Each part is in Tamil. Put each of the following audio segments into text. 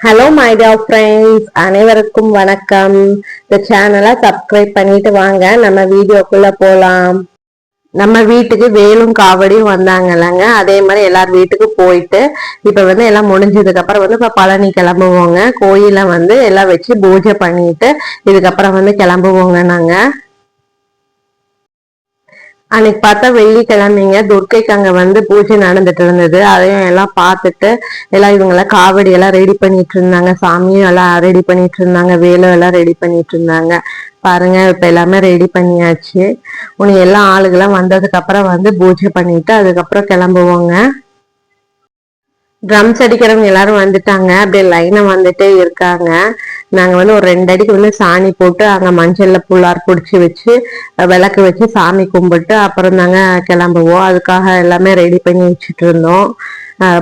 ஹலோ மை டியர் ஃப்ரெண்ட்ஸ் அனைவருக்கும் வணக்கம். இந்த சேனலை சப்ஸ்கிரைப் பண்ணிட்டு வாங்க. நம்ம வீடியோக்குள்ள போலாம். நம்ம வீட்டுக்கு வேலும் காவடியும் வந்தாங்கல்லங்க அதே மாதிரி எல்லார் வீட்டுக்கு போயிட்டு இப்போ வந்து எல்லாம் முடிஞ்சதுக்கு அப்புறம் வந்து இப்போ பழனி கிளம்புவோங்க. கோயில வந்து எல்லாம் வச்சு பூஜை பண்ணிட்டு இதுக்கப்புறம் வந்து கிளம்புவோங்க நாங்கள் அன்னைக்கு பார்த்தா வெள்ளிக்கிழமைங்க துர்க்கைக்கு அங்க வந்து பூஜை நடந்துட்டு இருந்தது. அதையும் எல்லாம் பார்த்துட்டு எல்லாம் இவங்கெல்லாம் காவடி எல்லாம் ரெடி பண்ணிட்டு இருந்தாங்க. சாமியும் எல்லாம் ரெடி பண்ணிட்டு இருந்தாங்க. வேலும் எல்லாம் ரெடி பண்ணிட்டு இருந்தாங்க. பாருங்க இப்ப எல்லாமே ரெடி பண்ணியாச்சு. உனக்கு எல்லா ஆளுகளும் வந்ததுக்கு அப்புறம் வந்து பூஜை பண்ணிட்டு அதுக்கப்புறம் கிளம்புவோங்க. ட்ரம்ஸ் அடிக்கிறவங்க எல்லாரும் வந்துட்டாங்க. அப்படியே லைனை வந்துட்டே இருக்காங்க. நாங்க வந்து ஒரு ரெண்டு அடிக்கு வந்து சாணி போட்டு அங்க மஞ்சள்ல புள்ளார் பிடிச்சி வச்சு விளக்கு வச்சு சாமி கும்பிட்டு அப்புறம் தாங்க கிளம்புவோம். அதுக்காக எல்லாமே ரெடி பண்ணி வச்சுட்டு இருந்தோம்.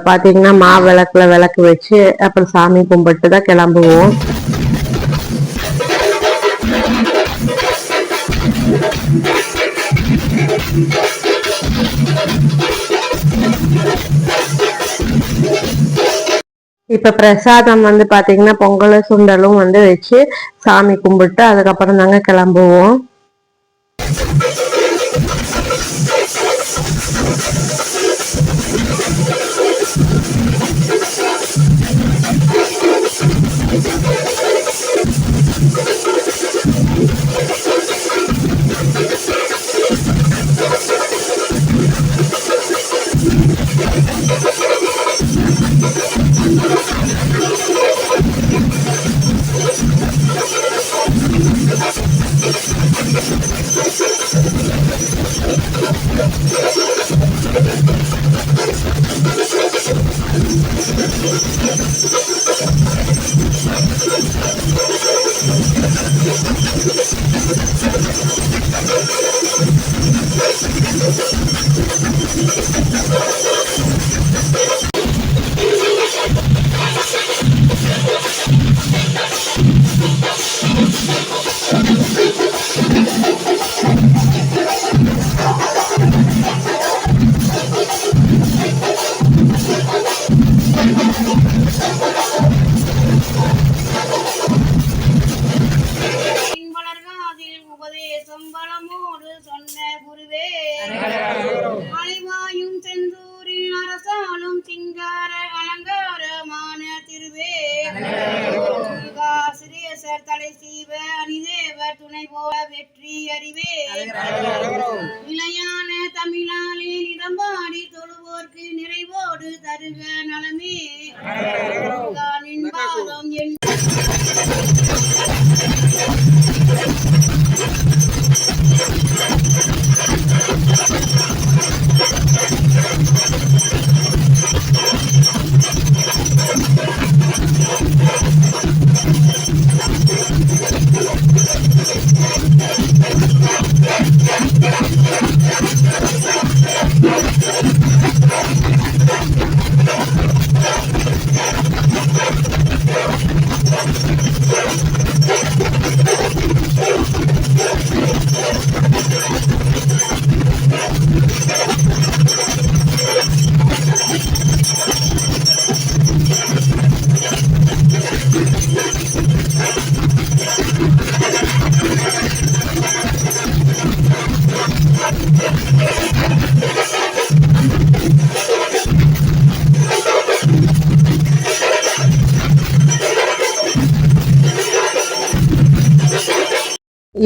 பாத்தீங்கன்னா மா விளக்குல விளக்கு வச்சு அப்புறம் சாமி கும்பிட்டு தான் கிளம்புவோம். இப்ப பிரசாதம் வந்து பாத்தீங்கன்னா பொங்கல சுண்டலும் வந்து வச்சு சாமி கும்பிட்டு அதுக்கப்புறம் தாங்க கிளம்புவோம்.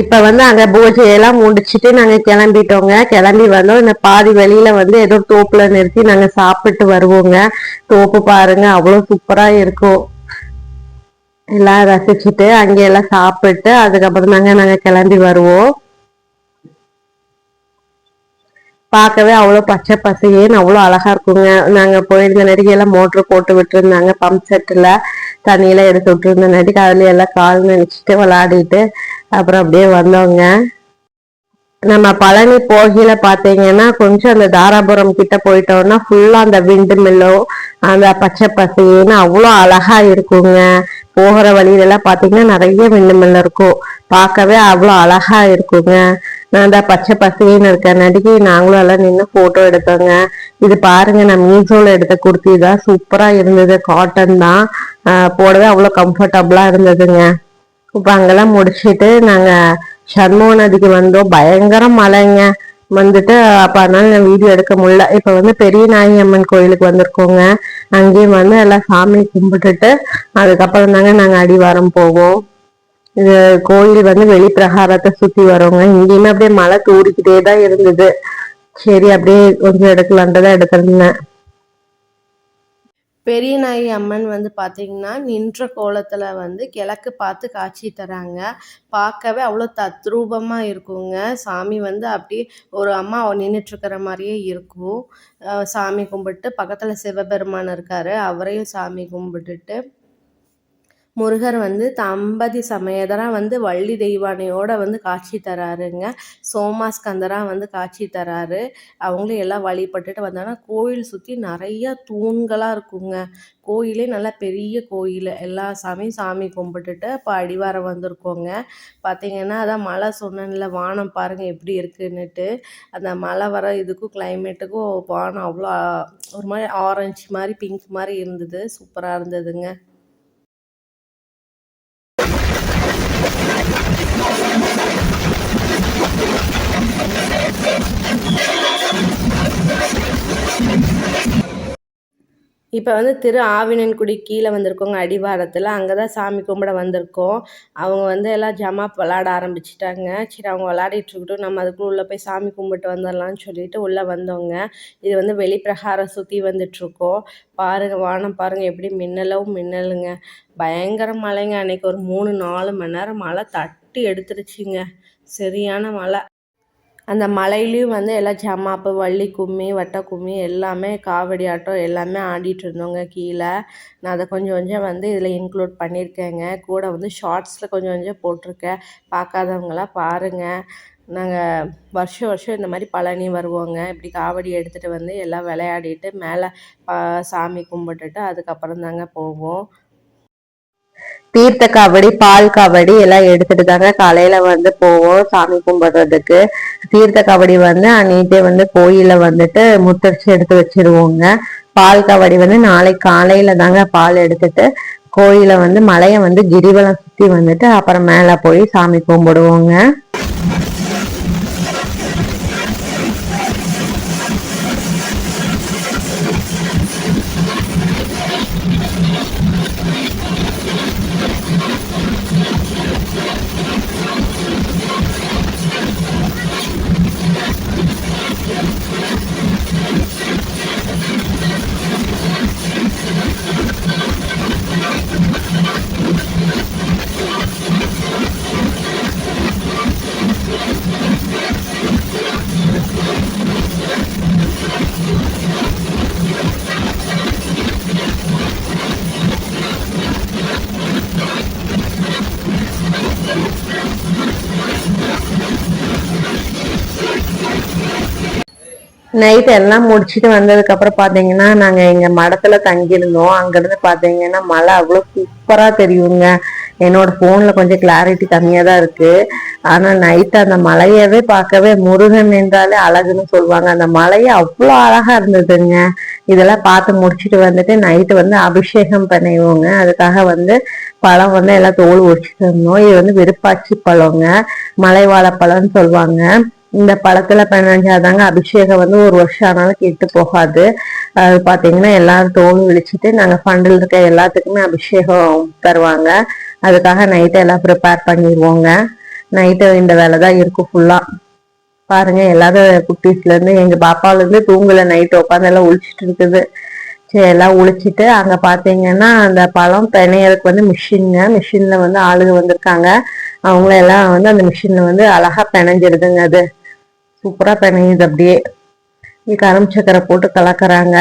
இப்ப வந்து அங்க பூஜையெல்லாம் முடிச்சிட்டு நாங்க கிளம்பிட்டோங்க. கிளம்பி வந்தோம். இந்த பாதி வெளியில வந்து ஏதோ தோப்புல நிறுத்தி நாங்க சாப்பிட்டு வருவோங்க. தோப்பு பாருங்க அவ்வளவு சூப்பரா இருக்கும். எல்லாம் ரசிச்சுட்டு அங்க எல்லாம் சாப்பிட்டு அதுக்கப்புறம் தாங்க நாங்க கிளம்பி வருவோம். பார்க்கவே அவ்வளோ பச்சை பசையேன்னு அவ்வளோ அழகா இருக்குங்க. நாங்கள் போயிருந்த நடிகை எல்லாம் மோட்ரு போட்டு விட்டுருந்தாங்க. பம்ப் செட்டில் தண்ணியெல்லாம் எடுத்து விட்டுருந்த நடிகை அதுல எல்லாம் கால் நினைச்சிட்டு விளையாடிட்டு அப்புறம் அப்படியே வந்தோங்க. நம்ம பழனி போகையில பாத்தீங்கன்னா கொஞ்சம் அந்த தாராபுரம் கிட்ட போயிட்டோம்னா ஃபுல்லா அந்த விண்டு மில்லோ அந்த பச்சை பசைன்னு அவ்வளோ அழகா இருக்குங்க. போகிற வழியில எல்லாம் பாத்தீங்கன்னா நிறைய விண்டு மில் இருக்கும். பார்க்கவே அவ்வளோ அழகா இருக்குங்க. நான் தான் பச்சை பசைன்னு இருக்கேன். நடிகை நாங்களும் எல்லாம் நின்று போட்டோ எடுத்தோங்க. இது பாருங்க நான் மீசோல எடுத்த குர்த்தி தான். சூப்பரா இருந்தது. காட்டன் தான். போடவே அவ்வளோ கம்ஃபர்டபுளா இருந்ததுங்க. இப்போ அங்கெல்லாம் முடிச்சிட்டு நாங்கள் சண்முக நதிக்கு வந்தோம். பயங்கர மழைங்க. வந்துட்டு அப்போ அதனால நான் வீடியோ எடுக்க முடியல. இப்போ வந்து பெரிய நாயி அம்மன் கோயிலுக்கு வந்திருக்கோங்க. அங்கேயும் வந்து எல்லாம் சாமி கும்பிட்டுட்டு அதுக்கப்புறம் தாங்க நாங்கள் அடிவாரம் போவோம். இது கோயில் வந்து வெளிப்பிரகாரத்தை சுத்தி வரோங்க. இங்கேயுமே அப்படியே மழை தூரிக்கிட்டே தான் இருந்தது. சரி அப்படியே கொஞ்சம் எடுக்கலான்ட்டு தான் எடுத்திருந்தேன் பெரிய நாயி அம்மன் வந்து பார்த்தீங்கன்னா நின்ற கோலத்தில் வந்து கிழக்கு பார்த்து காட்சி தராங்க. பார்க்கவே அவ்வளோ தத்ரூபமாக இருக்குங்க. சாமி வந்து அப்படியே ஒரு அம்மா நின்றுட்டுருக்கிற மாதிரியே இருக்கும். சாமி கும்பிட்டு பக்கத்தில் சிவபெருமான் இருக்கார். அவரையும் சாமி கும்பிட்டுட்டு முருகர் வந்து தம்பதி சமயதராக வந்து வள்ளி தெய்வானையோட வந்து காட்சி தராருங்க. சோமாஸ்கந்தராக வந்து காட்சி தராரு. அவங்களும் எல்லாம் வழிபட்டுட்டு வந்தாங்கன்னா கோயில் சுற்றி நிறைய தூண்களாக இருக்குங்க. கோயிலே நல்லா பெரிய கோயில். எல்லா சாமியும் சாமி கும்பிட்டுட்டு இப்போ அடிவாரம் வந்திருக்கோங்க. பார்த்தீங்கன்னா அதான் மழை சொன்னேன்ல வானம் பாருங்கள் எப்படி இருக்குன்னுட்டு. அந்த மழை வர இதுக்கும் கிளைமேட்டுக்கும் வானம் அவ்வளோ ஒரு மாதிரி ஆரஞ்சு மாதிரி பிங்க் மாதிரி இருந்தது. சூப்பராக இருந்ததுங்க. இப்போ வந்து திரு ஆவினன்குடி கீழே வந்திருக்கோங்க அடிவாரத்தில் அங்கே தான் சாமி கும்பிட வந்திருக்கோம். அவங்க வந்து எல்லாம் ஜமா விளாட ஆரம்பிச்சிட்டாங்க. சரி அவங்க விளாடிட்டு இருக்கட்டும். நம்ம அதுக்குள்ளே உள்ளே போய் சாமி கும்பிட்டு வந்துடலாம்னு சொல்லிட்டு உள்ளே வந்தோங்க இது வந்து வெளிப்பிரகாரம் சுற்றி வந்துட்டுருக்கோம். பாருங்க வானம் பாருங்க எப்படி மின்னலும் மின்னலுங்க. பயங்கர மழைங்க. அன்னைக்கு ஒரு மூணு நாலு மணி நேரம் மழை தட்டி எடுத்துருச்சுங்க. சரியான மழை. அந்த மலையிலையும் வந்து எல்லாம் ஜமாப்பு வள்ளி கும்மி வட்ட கும்மி எல்லாமே காவடி ஆட்டம் எல்லாமே ஆடிட்டு இருந்தோங்க கீழே. நான் அதை கொஞ்சம் கொஞ்சம் வந்து இதில் இன்க்ளூட் பண்ணியிருக்கேங்க. கூட வந்து ஷார்ட்ஸில் கொஞ்சம் கொஞ்சம் போட்டிருக்கேன். பார்க்காதவங்களாம் பாருங்கள் நாங்கள் வருஷம் வருஷம் இந்த மாதிரி பழனி வருவோங்க. இப்படி காவடி எடுத்துகிட்டு வந்து எல்லாம் விளையாடிட்டு மேலே சாமி கும்பிட்டுட்டு அதுக்கப்புறம் தாங்க போவோம். தீர்த்த காவடி பால் காவடி எல்லாம் எடுத்துட்டு தாங்க காலையில வந்து போவோம் சாமி கும்பிடுறதுக்கு. தீர்த்த காவடி வந்து அன்னைக்கே வந்து கோயில வந்துட்டு முத்தரிச்சு எடுத்து வச்சிருவோங்க. பால் காவடி வந்து நாளை காலையில தாங்க பால் எடுத்துட்டு கோயில வந்து மலைய வந்து கிரிவலம் சுத்தி வந்துட்டு அப்புறம் மேல போய் சாமி கும்பிடுவோங்க. I'm sorry. நைட் எல்லாம் முடிச்சிட்டு வந்ததுக்கு அப்புறம் பாத்தீங்கன்னா நாங்க எங்க மடத்துல தங்கியிருந்தோம். அங்கேருந்து பாத்தீங்கன்னா மழை அவ்வளோ சூப்பரா தெரியுங்க. என்னோட போன்ல கொஞ்சம் கிளாரிட்டி கம்மியா தான் இருக்கு. ஆனா நைட் அந்த மலையவே பார்க்கவே முருகன் என்றாலே அழகுன்னு சொல்லுவாங்க. அந்த மலையே அவ்வளோ அழகா இருந்ததுங்க. இதெல்லாம் பார்த்து முடிச்சிட்டு வந்துட்டு நைட்டு வந்து அபிஷேகம் பண்ணிடுவோங்க. அதுக்காக வந்து பழம் வந்து எல்லாம் தோல் உரிச்சிட்டு இருந்தோம் இது வந்து விருப்பாச்சி பழங்க. மலை வாழைப்பழம்னு சொல்லுவாங்க. இந்த பழத்துல பிணைஞ்சாதாங்க அபிஷேகம் வந்து ஒரு வருஷம் ஆனாலும் கெட்டு போகாது. அது பாத்தீங்கன்னா எல்லாரும் தோணி விழிச்சிட்டு நாங்க ஃபண்டில் இருக்க எல்லாத்துக்குமே அபிஷேகம் தருவாங்க. அதுக்காக நைட்டு எல்லாம் ப்ரிப்பேர் பண்ணிடுவோங்க. நைட்டு இந்த வேலை தான் இருக்கும் ஃபுல்லா பாருங்க எல்லாரும் குட்டீஸ்ல இருந்து எங்க பாப்பால இருந்து உட்காந்து எல்லாம் ஒழிச்சிட்டு இருக்குது. சரி எல்லாம் உழிச்சிட்டு அங்க பாத்தீங்கன்னா அந்த பழம் பிணையறதுக்கு வந்து மிஷின்ங்க மிஷின்ல வந்து ஆளுங்க வந்திருக்காங்க. அவங்கள எல்லாம் வந்து அந்த மிஷின்ல வந்து அழகா பிணைஞ்சிருதுங்க அது. சூப்பராக பிணையுது அப்படியே. இது கரும் சக்கரை போட்டு கலக்கிறாங்க.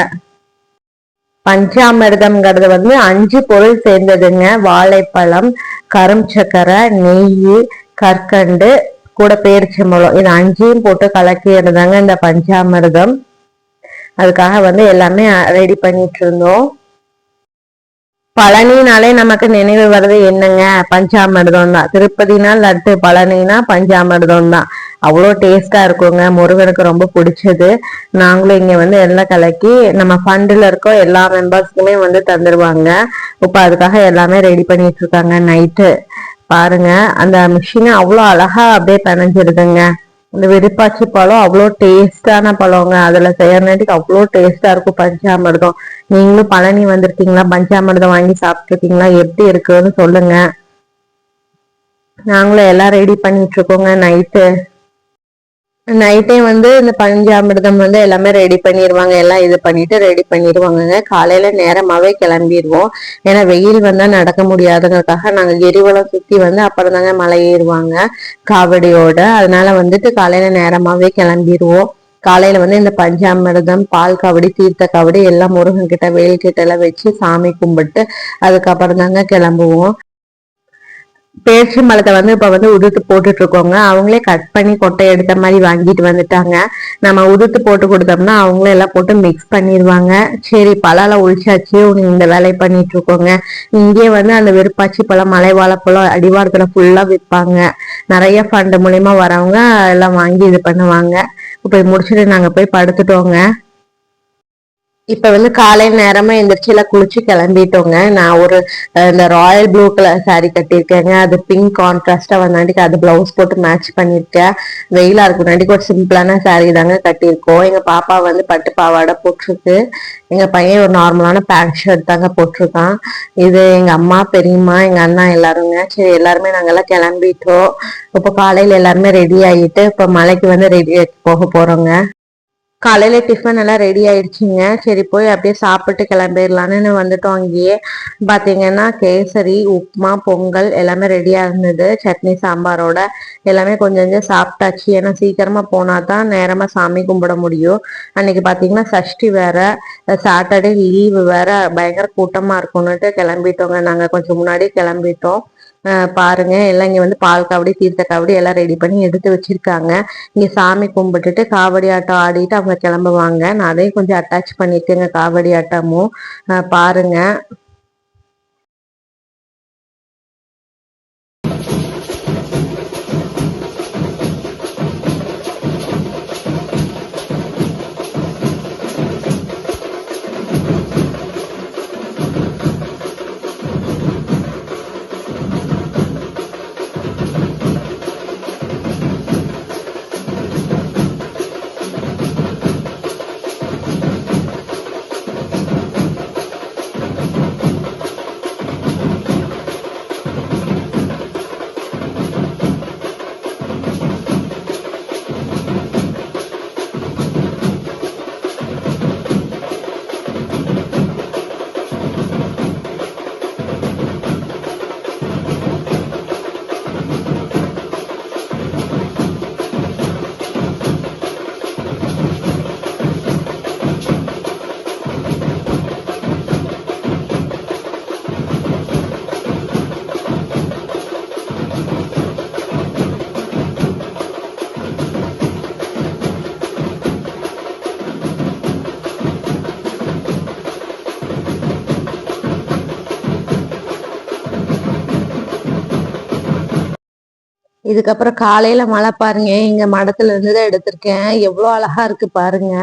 பஞ்சாமிர்தம்ங்கிறது வந்து அஞ்சு பொருள் சேர்ந்ததுங்க. வாழைப்பழம் கரும் சக்கரை நெய் கற்கண்டு கூட பேரிச்சம்பழம் இது அஞ்சையும் போட்டு கலக்கிடுதாங்க இந்த பஞ்சாமிர்தம். அதுக்காக வந்து எல்லாமே ரெடி பண்ணிட்டு இருந்தோம். பழனினாலே நமக்கு நினைவு வர்றது என்னங்க? பஞ்சாமிர்தம் தான் திருப்பதினா லட்டு பழனினா பஞ்சாமிர்தம் தான் அவ்வளோ டேஸ்டா இருக்குங்க. முருகனுக்கு ரொம்ப பிடிச்சது. நாங்களும் இங்க வந்து எல்லாம் கலக்கி நம்ம ஃபண்டில் இருக்கோ எல்லா மெம்பர்ஸ்க்குமே வந்து தந்துடுவாங்க இப்போ அதுக்காக எல்லாமே ரெடி பண்ணிட்டு இருக்காங்க நைட்டு பாருங்க. அந்த மிஷினை அவ்வளோ அழகா அப்படியே பிணைஞ்சிருதுங்க இந்த விருப்பாச்சி பழம் அவ்வளோ டேஸ்டான பழங்க. அதுல செய்யறதுக்கு அவ்வளோ டேஸ்டா இருக்கும் பஞ்சாமிர்தம். நீங்களும் பழனி வந்திருக்கீங்களா? பஞ்சாமிர்தம் வாங்கி சாப்பிட்ருக்கீங்களா எப்படி இருக்குன்னு சொல்லுங்க. நாங்களும் எல்லாம் ரெடி பண்ணிட்டு இருக்கோங்க. நைட்டு நைட்டே வந்து இந்த பஞ்சாமிர்தம் வந்து எல்லாமே ரெடி பண்ணிடுவாங்க எல்லாம் இது பண்ணிட்டு ரெடி பண்ணிடுவாங்கங்க காலையில நேரமாவே கிளம்பிடுவோம் ஏன்னா வெயில் வந்தா நடக்க முடியாதுங்கிறதுக்காக நாங்க கிரிவலம் சுத்தி வந்து அப்புறம் தாங்க மலை ஏறுவாங்க. காவடியோட. அதனால வந்துட்டு காலையில நேரமாவே கிளம்பிடுவோம் காலையில வந்து இந்த பஞ்சாமிர்தம் பால் காவடி தீர்த்த காவடி எல்லாம் முருகன் கிட்ட வேல் கிட்ட எல்லாம் வச்சு சாமி கும்பிட்டு அதுக்கப்புறம் தாங்க கிளம்புவோம். பேர்ச்சி மலத்தை வந்து இப்ப வந்து உதுத்து போட்டுட்டு இருக்கோங்க அவங்களே கட் பண்ணி கொட்டை எடுத்த மாதிரி வாங்கிட்டு வந்துட்டாங்க. நம்ம உதுத்து போட்டு கொடுத்தோம்னா அவங்களே எல்லாம் போட்டு மிக்ஸ் பண்ணிடுவாங்க சரி பழால ஒழிச்சாச்சு. உனக்கு இந்த வேலையை பண்ணிட்டு இருக்கோங்க இங்கேயே வந்து அந்த வெறுப்பாச்சி பழம் மலை வாழைப்பழம் அடிவாரத்துல ஃபுல்லா விற்பாங்க நிறைய ஃபண்ட் மூலயமா வரவங்க எல்லாம் வாங்கி இது பண்ணுவாங்க. இப்ப முடிச்சுட்டு நாங்க போய் படுத்துட்டோங்க. இப்ப வந்து காலை நேரமா எந்திரிச்சு எல்லாம் குளிச்சு கிளம்பிட்டோங்க. நான் ஒரு இந்த ராயல் ப்ளூ கலர் சாரி கட்டியிருக்கேங்க. அது பிங்க் கான்ட்ராஸ்டா வந்தாண்டிக்கு அது பிளவுஸ் போட்டு மேட்ச் பண்ணிருக்கேன் வெயிலா இருக்குனாண்டிக்கு ஒரு சிம்பிளான சாரி தாங்க கட்டியிருக்கோம். எங்க பாப்பா வந்து பட்டு பாவாடை போட்டிருக்கு. எங்க பையன் ஒரு நார்மலான பேண்ட் ஷர்ட் தாங்க போட்டிருக்கான். இது எங்க அம்மா பெரியம்மா எங்க அண்ணா எல்லாருங்க. சரி எல்லாருமே நாங்கெல்லாம் கிளம்பிட்டோம். இப்போ காலையில எல்லாருமே ரெடி ஆகிட்டு இப்போ மலைக்கு வந்து ரெடி போக போறோங்க. காலையில டிஃபன் எல்லாம் ரெடி ஆயிடுச்சுங்க. சரி போய் அப்படியே சாப்பிட்டு கிளம்பிடலான்னு வந்துட்டோம் அங்கேயே. பாத்தீங்கன்னா கேசரி உப்புமா பொங்கல் எல்லாமே ரெடியா இருந்தது. சட்னி சாம்பாரோட எல்லாமே கொஞ்சம் கொஞ்சம் சாப்பிட்டாச்சு. ஏன்னா சீக்கிரமா போனா தான் நேரமா சாமி கும்பிட முடியும். அன்னைக்கு பாத்தீங்கன்னா சஷ்டி வேற சாட்டர்டே லீவு வேற பயங்கர கூட்டமா இருக்கும்னுட்டு கிளம்பிட்டோங்க. நாங்க கொஞ்சம் முன்னாடி கிளம்பிட்டோம். பாருங்க. எல்லாம் இங்க வந்து பால் காவடி தீர்த்த காவடி எல்லாம் ரெடி பண்ணி எடுத்து வச்சிருக்காங்க. இங்க சாமி கும்பிட்டுட்டு காவடி ஆட்டம் ஆடிட்டு அவங்க கிளம்புவாங்க. நான் அதையும் கொஞ்சம் அட்டாச் பண்ணிருக்கேங்க காவடி ஆட்டமும். பாருங்க. இதுக்கப்புறம் காலையில மழை பாருங்க. இங்க மடத்துல இருந்து தான் எடுத்திருக்கேன். எவ்வளவு அழகா இருக்கு பாருங்க.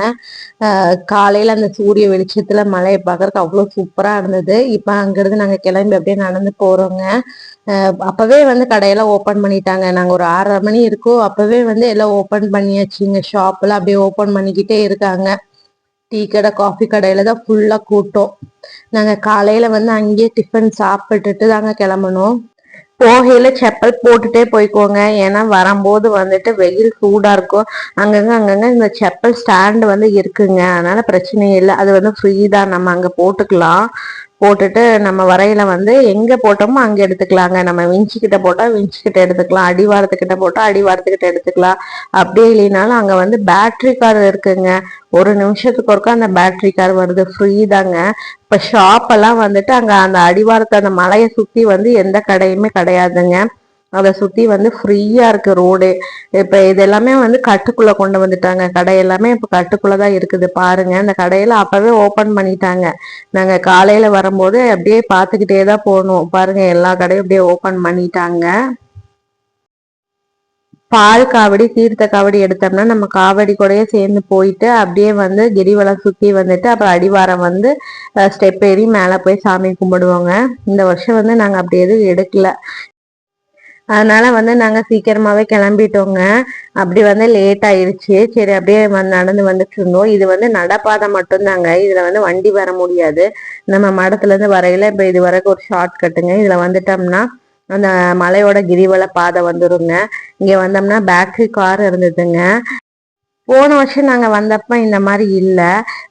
காலையில அந்த சூரிய வெளிச்சத்துல மழையை பார்க்கறதுக்கு அவ்வளவு சூப்பரா இருந்தது. இப்ப அங்கிருந்து நாங்க கிளம்பி அப்படியே நடந்து போறோங்க. அப்பவே வந்து கடையெல்லாம் ஓபன் பண்ணிட்டாங்க. நாங்க ஒரு ஆறரை மணி இருக்கோம். அப்பவே வந்து எல்லாம் ஓபன் பண்ணியாச்சுங்க. ஷாப் எல்லாம் அப்படியே ஓபன் பண்ணிக்கிட்டே இருக்காங்க. டீ கடை காஃபி கடையில தான் ஃபுல்லா கூட்டம். நாங்க காலையில வந்து அங்கேயே டிஃபன் சாப்பிட்டுட்டு தாங்க கிளம்பணும். போகையில செப்பல் போட்டுட்டே போய்க்கோங்க. ஏன்னா வரும்போது வந்துட்டு வெயில் சூடா இருக்கும். அங்கங்க அங்கங்க இந்த செப்பல் ஸ்டாண்டு வந்து இருக்குங்க. அதனால பிரச்சனை இல்லை. அது வந்து ஃப்ரீ தான். நம்ம அங்க போட்டுக்கலாம். போட்டுட்டு நம்ம வரையில வந்து எங்க போட்டோமோ அங்க எடுத்துக்கலாங்க. நம்ம விஞ்சி கிட்ட போட்டா விஞ்சி கிட்ட எடுத்துக்கலாம். அடிவாரத்துக்கிட்ட போட்டா அடிவாரத்துக்கிட்ட எடுத்துக்கலாம். அப்படியே இல்லைனாலும் அங்க வந்து பேட்டரி கார் இருக்குங்க. ஒரு நிமிஷத்துக்கு ஒருக்கா அந்த பேட்டரி கார் வருது. ஃப்ரீ தாங்க. இப்ப ஷாப் எல்லாம் வந்துட்டு அங்க அந்த அடிவாரத்தை அந்த மலையை சுத்தி வந்து எந்த கடையுமே கிடையாதுங்க. அதை சுற்றி வந்து ஃப்ரீயாக இருக்கு ரோடு இப்போ இது எல்லாமே வந்து கட்டுக்குள்ளே கொண்டு வந்துட்டாங்க. கடை எல்லாமே இப்போ கட்டுக்குள்ளே தான் இருக்குது. பாருங்க அந்த கடையில் அப்போவே ஓப்பன் பண்ணிட்டாங்க. நாங்கள் காலையில் வரும்போது அப்படியே பார்த்துக்கிட்டே தான் போகணும் பாருங்க எல்லா கடையும் அப்படியே ஓப்பன் பண்ணிட்டாங்க. பால் காவடி தீர்த்த காவடி எடுத்தோம்னா நம்ம காவடி கூடயே சேர்ந்து போயிட்டு அப்படியே வந்து கிரிவலம் சுற்றி வந்துட்டு அப்புறம் அடிவாரம் வந்து ஸ்டெப் ஏறி மேலே போய் சாமி கும்பிடுவோங்க. இந்த வருஷம் வந்து நாங்கள் அப்படி எதுவும் எடுக்கல. அதனால வந்து நாங்க சீக்கிரமாவே கிளம்பிட்டோங்க. அப்படி வந்து லேட் ஆயிடுச்சு சரி அப்படியே நடந்து வந்துட்டு இருந்தோம். இது வந்து நடப்பாதை மட்டும்தாங்க. இதுல வந்து வண்டி வர முடியாது. நம்ம மடத்துல இருந்து வரையில இப்ப இது வரைக்கும் ஒரு ஷார்ட் கட்டுங்க இதுல வந்துட்டோம்னா அந்த மலையோட கிரிவல பாதை வந்துருங்க. இங்க வந்தோம்னா பேட்டரி கார் இருந்ததுங்க. போன வருஷம் நாங்கள் வந்தப்ப இந்த மாதிரி இல்லை.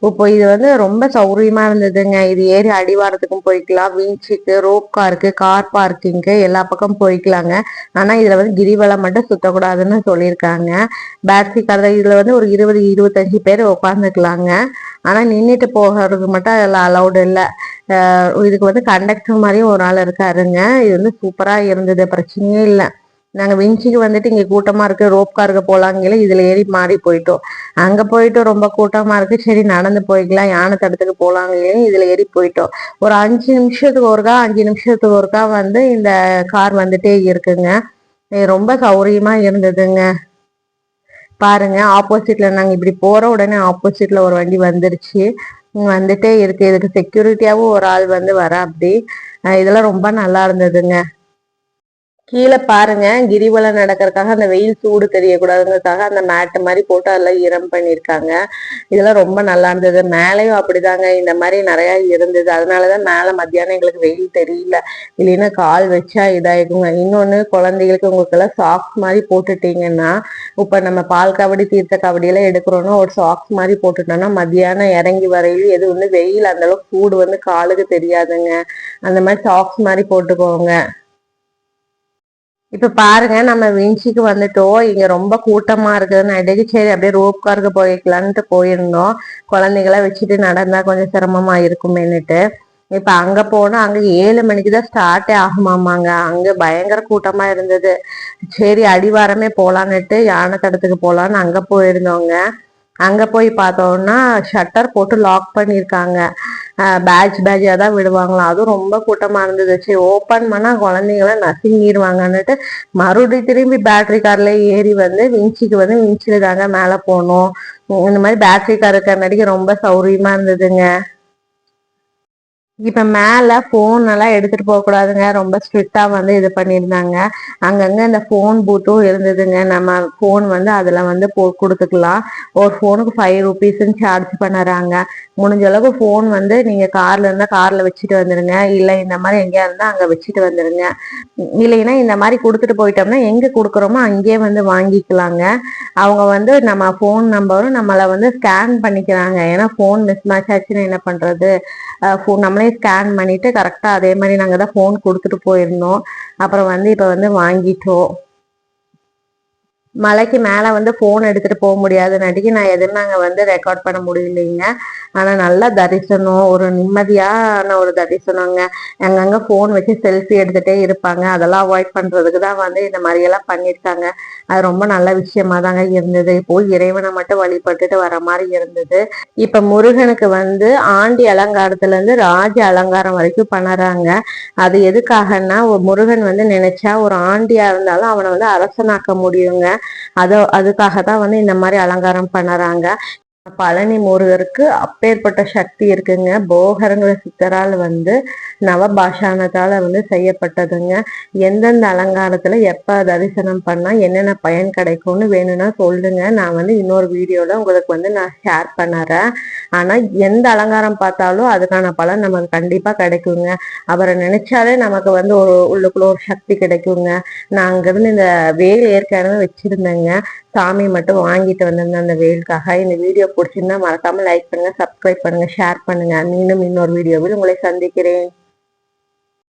இப்போ இது வந்து ரொம்ப சௌரியமா இருந்ததுங்க. இது ஏறி அடிவாரத்துக்கும் போய்க்கலாம். வீச்சுக்கு ரோப் காருக்கு கார் பார்க்கிங்க்கு எல்லா பக்கம் போய்க்கலாங்க. ஆனால் இதில் வந்து கிரிவலம் மட்டும் சுத்தக்கூடாதுன்னு சொல்லியிருக்காங்க. பேட்டரி கார் இதில் வந்து ஒரு இருபது இருபத்தஞ்சு பேர் உட்காந்துக்கலாங்க ஆனால் நின்றுட்டு போகிறது மட்டும் அதில் அலௌடு இல்லை. இதுக்கு வந்து கண்டக்டர் மாதிரியும் ஒரு ஆள் இருக்காருங்க. இது வந்து சூப்பராக இருந்தது. பிரச்சனையே இல்லை. நாங்கள் விஞ்சிக்கு வந்துட்டு இங்கே கூட்டமாக இருக்குது ரோப் காருக்கு போகலாங்கல இதில் ஏறி மாறி போயிட்டோம். அங்கே போயிட்டு ரொம்ப கூட்டமாக இருக்குது சரி நடந்து போய்க்கலாம் யானை தடத்துக்கு போலாங்களே இதில் ஏறி போயிட்டோம். ஒரு அஞ்சு நிமிஷத்துக்கு ஒருக்கா அஞ்சு நிமிஷத்துக்கு ஒருக்கா வந்து இந்த கார் வந்துட்டே இருக்குங்க. ரொம்ப சௌரியமாக இருந்ததுங்க. பாருங்க ஆப்போசிட்ல நாங்கள் இப்படி போற உடனே ஆப்போசிட்ல ஒரு வண்டி வந்துருச்சு. வந்துட்டே இருக்கு. இதுக்கு செக்யூரிட்டியாவும் ஒரு ஆள் வந்து வர அப்படி இதெல்லாம் ரொம்ப நல்லா இருந்ததுங்க. கீழே பாருங்க. கிரிவலம் நடக்கிறதுக்காக அந்த வெயில் சூடு தெரியக்கூடாதுங்கிறதுக்காக அந்த மேட்டு மாதிரி போட்டு அதெல்லாம் ஈரம் பண்ணியிருக்காங்க. இதெல்லாம் ரொம்ப நல்லா இருந்தது. மேலேயும் அப்படிதாங்க. இந்த மாதிரி நிறைய இருந்தது. அதனாலதான் மேலே மத்தியானம் எங்களுக்கு வெயில் தெரியல. இல்லைன்னா கால் வச்சா இதாயிருக்குங்க இன்னொன்னு குழந்தைகளுக்கு உங்களுக்கெல்லாம் சாக்ஸ் மாதிரி போட்டுட்டீங்கன்னா இப்ப நம்ம பால் காவடி தீர்த்த கபடியெல்லாம் எடுக்கிறோன்னா எடுக்கிறோம்னா ஒரு சாக்ஸ் மாதிரி போட்டுட்டோம்னா மத்தியானம் இறங்கி வரையிலும் எது வந்து வெயில் அந்த அளவுக்கு சூடு வந்து காலுக்கு தெரியாதுங்க. அந்த மாதிரி சாக்ஸ் மாதிரி போட்டுக்கோங்க. இப்ப பாருங்க நம்ம விஞ்சிக்கு வந்துட்டோம் இங்க ரொம்ப கூட்டமா இருக்குதுன்னு அடிக்கு சரி அப்படியே ரோப் காருக்கு போய்க்கலான்ட்டு போயிருந்தோம். குழந்தைகளை வச்சுட்டு நடந்தா கொஞ்சம் சிரமமா இருக்குமேனுட்டு இப்ப அங்க போனா அங்க ஏழு மணிக்கு தான் ஸ்டார்டே ஆகுமாமாங்க அங்க பயங்கர கூட்டமா இருந்தது. சரி அடிவாரமே போலான்னுட்டு யானை தடத்துக்கு போலான்னு அங்க போயிருந்தோங்க. அங்கே போய் பார்த்தோம்னா ஷட்டர் போட்டு லாக் பண்ணியிருக்காங்க பேட்ச் பேட்சாக தான் விடுவாங்களாம் அதுவும் ரொம்ப கூட்டமாக இருந்தது. சரி ஓப்பன் பண்ணால் குழந்தைங்களாம் நசுங்கிடுவாங்கன்னுட்டு மறுபடியும் திரும்பி பேட்டரி காரில் ஏறி வந்து விஞ்சிக்கு வந்து விஞ்சில் தாங்க மேலே போனோம். இந்த மாதிரி பேட்டரி கார் இருக்கிற ரொம்ப சௌரியமாக இருந்ததுங்க. இப்ப மேல போன் எல்லாம் எடுத்துட்டு போக கூடாதுங்க. ரொம்ப ஸ்ட்ரிக்டா வந்து இது பண்ணியிருந்தாங்க. அங்கங்க இந்த போன் பூத்தும் இருந்ததுங்க. நம்ம போன் வந்து அதுல வந்து போ கொடுத்துக்கலாம். ஒரு போனுக்கு ஃபைவ் ருபீஸ்ன்னு சார்ஜ் பண்ணுறாங்க. முடிஞ்ச அளவுக்கு போன் வந்து நீங்க கார்ல இருந்தா கார்ல வச்சுட்டு வந்துருங்க. இல்ல இந்த மாதிரி எங்கேயா இருந்தா அங்க வச்சுட்டு வந்துருங்க. இல்லைன்னா இந்த மாதிரி கொடுத்துட்டு போயிட்டோம்னா எங்க கொடுக்குறோமோ அங்கேயே வந்து வாங்கிக்கலாங்க. அவங்க வந்து நம்ம போன் நம்பரும் நம்மளை வந்து ஸ்கேன் பண்ணிக்கிறாங்க. ஏன்னா போன் மிஸ் மேட்ச் ஆச்சுன்னு என்ன பண்றது? ஃபோன் எல்லாமே ஸ்கேன் பண்ணிட்டு கரெக்டாக அதே மாதிரி நாங்கள் தான் ஃபோன் கொடுத்துட்டு போயிருந்தோம். அப்புறம் வந்து இப்போ வந்து வாங்கிட்டோம். மலைக்கு மேலே வந்து ஃபோன் எடுத்துகிட்டு போக முடியாதுனாட்டிக்கு நான் எதுவும் நாங்கள் வந்து ரெக்கார்ட் பண்ண முடியலைங்க. ஆனால் நல்ல தரிசனம் ஒரு நிம்மதியான ஒரு தரிசனங்க. அங்கங்கே ஃபோன் வச்சு செல்ஃபி எடுத்துகிட்டே இருப்பாங்க. அதெல்லாம் அவாய்ட் பண்ணுறதுக்கு தான் வந்து இந்த மாதிரியெல்லாம் பண்ணியிருக்காங்க. அது ரொம்ப நல்ல விஷயமா தாங்க இருந்தது. போய் இறைவனை மட்டும் வழிபட்டுட்டு வர மாதிரி இருந்தது. இப்ப முருகனுக்கு வந்து ஆண்டி அலங்காரத்துல இருந்து ராஜ அலங்காரம் வரைக்கும் பண்ணுறாங்க. அது எதுக்காகன்னா முருகன் வந்து நினைச்சா ஒரு ஆண்டியா இருந்தாலும் அவனை வந்து அரசனாக்க முடியுங்க. அதோ அதுக்காக தான் வந்து இந்த மாதிரி அலங்காரம் பண்ணுறாங்க. பழனி முருகருக்கு அப்பேற்பட்ட சக்தி இருக்குங்க. போகருங்கிற சித்தரால் வந்து நவபாஷானத்தால் வந்து செய்யப்பட்டதுங்க. எந்தெந்த அலங்காரத்துல எப்ப தரிசனம் பண்ணால் என்னென்ன பயன் கிடைக்கும்னு வேணும்னா சொல்லுங்க. நான் வந்து இன்னொரு வீடியோவில் உங்களுக்கு வந்து நான் ஷேர் பண்ணுறேன். ஆனா எந்த அலங்காரம் பார்த்தாலும் அதுக்கான பலன் நமக்கு கண்டிப்பா கிடைக்குங்க. அவரை நினைச்சாலே நமக்கு வந்து ஒரு உள்ளுக்குள்ள ஒரு சக்தி கிடைக்குங்க. நான் அங்கிருந்து இந்த வேல் ஏற்கனவே வச்சிருந்தேங்க. சாமி மட்டும் வாங்கிட்டு வந்திருந்தேன் அந்த வெயிலுக்காக இந்த வீடியோ பிடிச்சிருந்தா மறக்காம லைக் பண்ணுங்க சப்ஸ்கிரைப் பண்ணுங்க ஷேர் பண்ணுங்க. மீண்டும் இன்னொரு வீடியோவில் உங்களை சந்திக்கிறேன்.